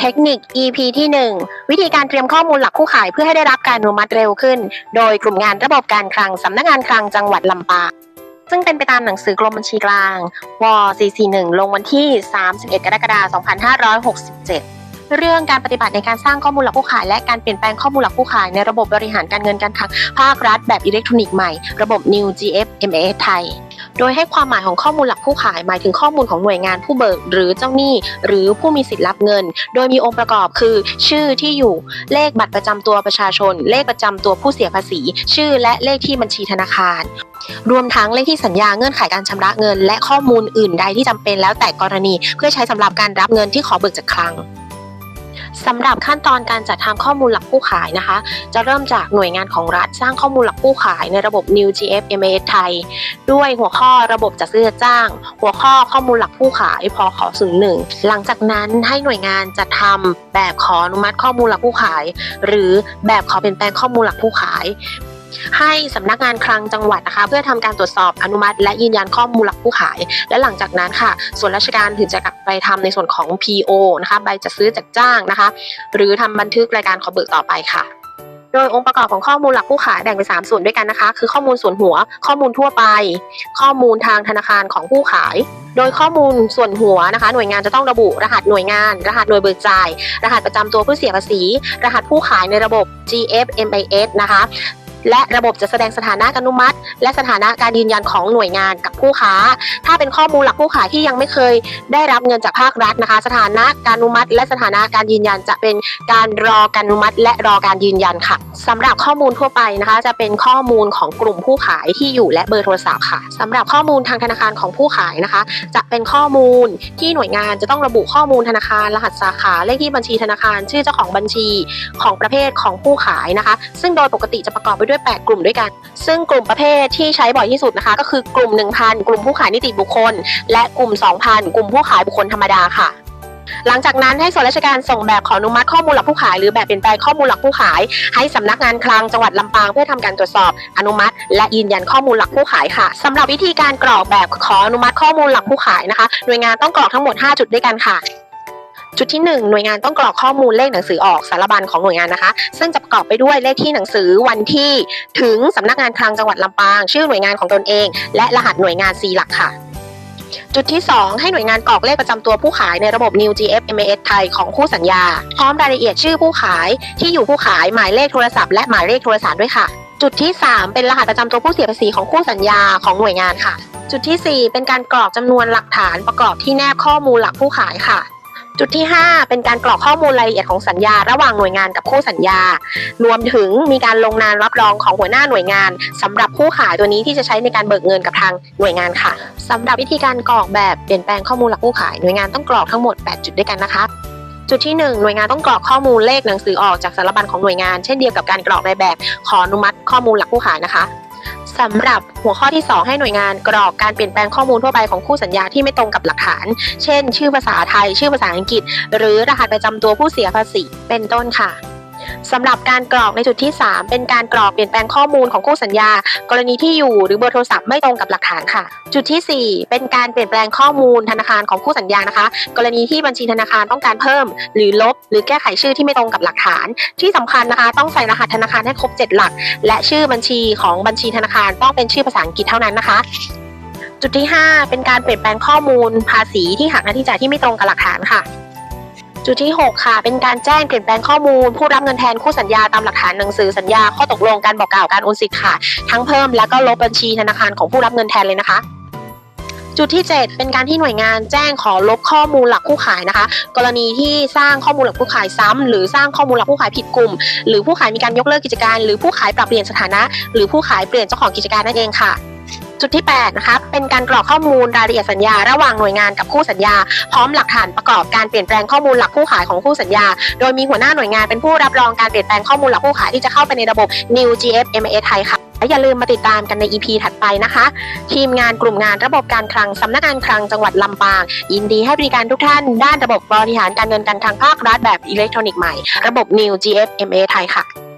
เทคนิค EP ที่ 1 วิธีการเตรียมข้อมูลหลักคู่ขายเพื่อให้ได้รับการอนุมัติเร็วขึ้น โดยกลุ่มงานระบบการคลังสำนักงานคลังจังหวัดลำปางซึ่งเป็นไปตามหนังสือกรมบัญชีกลางว441 ลงวันที่ 31 กรกฎาคม 2567เรื่องการปฏิบัติในการสร้างข้อมูลหลักคู่ขาย และการเปลี่ยนแปลงข้อมูลหลักคู่ขายในระบบบริหารการเงินการคลังภาครัฐแบบอิเล็กทรอนิกส์ใหม่ ระบบ New GF MAS ไทย โดยให้ความหมายของข้อมูลหลักผู้ขายหมายถึงข้อมูลของหน่วยงานผู้เบิก หรือเจ้าหนี้ หรือผู้มีสิทธิ์รับเงิน โดยมีองค์ประกอบคือ ชื่อที่อยู่เลขบัตรประจำตัวประชาชน เลขประจำตัวผู้เสียภาษี ชื่อและเลขที่บัญชีธนาคาร รวมทั้งเลขที่สัญญาเงื่อนไขการชำระเงิน และข้อมูลอื่นใดที่จำเป็นแล้วแต่กรณี เพื่อใช้สำหรับการรับเงินที่ขอเบิกจากคลัง สำหรับขั้นตอนการจัดทำข้อมูลหลักผู้ขายนะคะ จะเริ่มจากหน่วยงานของรัฐสร้างข้อมูลหลักผู้ขายในระบบ New GF MAS ไทย ด้วยหัวข้อระบบจัดซื้อจัดจ้าง หัวข้อข้อมูลหลักผู้ขายพอขอศูนย์หนึ่งหลังจากนั้นให้หน่วยงานจัดทำแบบขออนุมัติข้อมูลหลักผู้ขาย หรือแบบขอเปลี่ยนแปลงข้อมูลหลักผู้ขาย ให้สำนักงานคลังจังหวัดนะคะ เพื่อทำการตรวจสอบอนุมัติ และยืนยันข้อมูลหลักผู้ขาย และหลังจากนั้นค่ะ ส่วนราชการถึงจะกลับไปทำในส่วนของ PO นะคะใบจัดซื้อจัดจ้างนะคะ หรือทำบันทึกรายการขอเบิกต่อไปค่ะโดยองค์ประกอบของข้อมูลหลักผู้ขายแบ่งเป็น 3 ส่วนด้วยกันนะคะ คือข้อมูลส่วนหัว ข้อมูลทั่วไป ข้อมูลทางธนาคารของผู้ขาย โดยข้อมูลส่วนหัวนะคะ หน่วยงานจะต้องระบุรหัสหน่วยงาน รหัสหน่วยเบิกจ่าย รหัสประจำตัวผู้เสียภาษี รหัสผู้ขายในระบบ GFMIS นะคะ และระบบจะแสดงสถานะการอนุมัติ และสถานะการยืนยันของหน่วยงานกับผู้ค้า ถ้าเป็นข้อมูลหลักผู้ขายที่ยังไม่เคยได้รับเงินจากภาครัฐนะคะ สถานะการอนุมัติ และสถานะการยืนยันจะเป็นการรอการอนุมัติ และรอการยืนยันค่ะสำหรับข้อมูลทั่วไปนะคะ จะเป็นข้อมูลของกลุ่มผู้ขายที่อยู่และเบอร์โทรศัพท์ค่ะสำหรับข้อมูลทางธนาคารของผู้ขายนะคะ จะเป็นข้อมูลที่หน่วยงานจะต้องระบุข้อมูลธนาคาร รหัสสาขาเลขที่บัญชีธนาคาร ชื่อเจ้าของบัญชีของประเภทของผู้ขายนะคะ ซึ่งโดยปกติจะประกอบไปด้วยด้วย 8 กลุ่มด้วยกัน ซึ่งกลุ่มประเภทที่ใช้บ่อยที่สุดนะคะ ก็คือกลุ่ม 1,000 กลุ่มผู้ขายนิติบุคคล และกลุ่ม 2,000 กลุ่มผู้ขายบุคคลธรรมดาค่ะหลังจากนั้นให้ส่วนราชการส่งแบบขออนุมัติข้อมูลหลักผู้ขาย หรือแบบเปลี่ยนแปลงข้อมูลหลักผู้ขาย ให้สำนักงานคลังจังหวัดลำปางเพื่อทำการตรวจสอบอนุมัติ และยืนยันข้อมูลหลักผู้ขายค่ะสำหรับวิธีการกรอกแบบขออนุมัติข้อมูลหลักผู้ขายนะคะ หน่วยงานต้องกรอกทั้งหมด 5 จุดด้วยกันค่ะ จุดที่ 1 หน่วยงานต้องกรอกข้อมูลเลขหนังสือออกสารบัญของหน่วยงานนะคะ ซึ่งจะประกอบไปด้วยเลขที่หนังสือวันที่ถึงสำนักงานคลังจังหวัดลำปาง ชื่อหน่วยงานของตนเอง และรหัสหน่วยงาน 4 หลักค่ะจุดที่ 2 ให้หน่วยงานกรอกเลขประจำตัวผู้ขายในระบบ New GF MAS ไทยของคู่สัญญา พร้อมรายละเอียดชื่อผู้ขายที่อยู่ผู้ขายหมายเลขโทรศัพท์และหมายเลขโทรศัพท์ด้วยค่ะ จุดที่ 3 เป็นรหัสประจำตัวผู้เสียภาษีของคู่สัญญาของหน่วยงานค่ะ จุดทีสี่4 เป็นการกรอกจำนวนหลักฐานประกอบที่แนบข้อมูลหลักผู้ขายค่ะ จุดที่ 5 เป็นการกรอกข้อมูลรายละเอียดของสัญญา ระหว่างหน่วยงานกับคู่สัญญา รวมถึงมีการลงนามรับรองของหัวหน้าหน่วยงานสำหรับผู้ขายตัวนี้ที่จะใช้ในการเบิกเงินกับทางหน่วยงานค่ะสำหรับวิธีการกรอกแบบเปลี่ยนแปลงข้อมูลหลักผู้ขายหน่วยงานต้องกรอกทั้งหมด 8 จุดด้วยกันนะคะจุดที่ 1 หน่วยงานต้องกรอกข้อมูลเลขหนังสือออกจากสารบัญของหน่วยงาน เช่นเดียวกับการกรอกในแบบขออนุมัติข้อมูลหลักผู้ขายนะคะ สำหรับหัวข้อที่ 2 ให้หน่วยงานกรอกการเปลี่ยนแปลงข้อมูลทั่วไปของคู่สัญญาที่ไม่ตรงกับหลักฐาน เช่น ชื่อภาษาไทย ชื่อภาษาอังกฤษ หรือรหัสประจำตัวผู้เสียภาษีเป็นต้นค่ะ สำหรับการกรอกในจุดที่ 3 เป็นการกรอกเปลี่ยนแปลงข้อมูลของคู่สัญญา กรณีที่อยู่หรือเบอร์โทรศัพท์ไม่ตรงกับหลักฐานค่ะ จุดที่ 4 เป็นการเปลี่ยนแปลงข้อมูลธนาคารของคู่สัญญานะคะ กรณีที่บัญชีธนาคารต้องการเพิ่ม หรือลบ หรือแก้ไขชื่อที่ไม่ตรงกับหลักฐาน ที่สำคัญนะคะ ต้องใส่รหัสธนาคารให้ครบ 7 หลัก และชื่อบัญชีของบัญชีธนาคารต้องเป็นชื่อภาษาอังกฤษเท่านั้นนะคะจุดที่ 5 เป็นการเปลี่ยนแปลงข้อมูลภาษีที่หักหน้าที่จ่ายที่ไม่ตรงกับหลักฐานค่ะ จุดที่ 6 ค่ะ เป็นการแจ้งเปลี่ยนแปลงข้อมูล ผู้รับเงินแทนคู่สัญญาตามหลักฐานหนังสือสัญญาข้อตกลงการบอกกล่าวการโอนสิทธิ์ค่ะ ทั้งเพิ่มและก็ลบบัญชีธนาคารของผู้รับเงินแทนเลยนะคะจุดที่ 7 เป็นการที่หน่วยงานแจ้งขอลบข้อมูลหลักผู้ขายนะคะ กรณีที่สร้างข้อมูลหลักผู้ขายซ้ำหรือสร้างข้อมูลหลักผู้ขายผิดกลุ่ม หรือผู้ขายมีการยกเลิกกิจการ หรือผู้ขายปรับเปลี่ยนสถานะ หรือผู้ขายเปลี่ยนเจ้าของกิจการนั่นเองค่ะ จุดที่8นะคะเป็นการกรอกข้อมูลรายละเอียดสัญญา ระหว่างหน่วยงานกับคู่สัญญา พร้อมหลักฐานประกอบการเปลี่ยนแปลงข้อมูลหลักผู้ขายของคู่สัญญา โดยมีหัวหน้าหน่วยงานเป็นผู้รับรองการเปลี่ยนแปลงข้อมูลหลักผู้ขายที่จะเข้าไปในระบบ New GFMA ไทยค่ะและอย่าลืมมาติดตามกันใน EP ถัดไปนะคะ ทีมงานกลุ่มงานระบบการคลังสำนักงานคลังจังหวัดลำปาง ยินดีให้บริการทุกท่านด้านระบบบริหารการเงินการคลังภาครัฐแบบอิเล็กทรอนิกส์ใหม่ ระบบ New GF MA ไทยค่ะ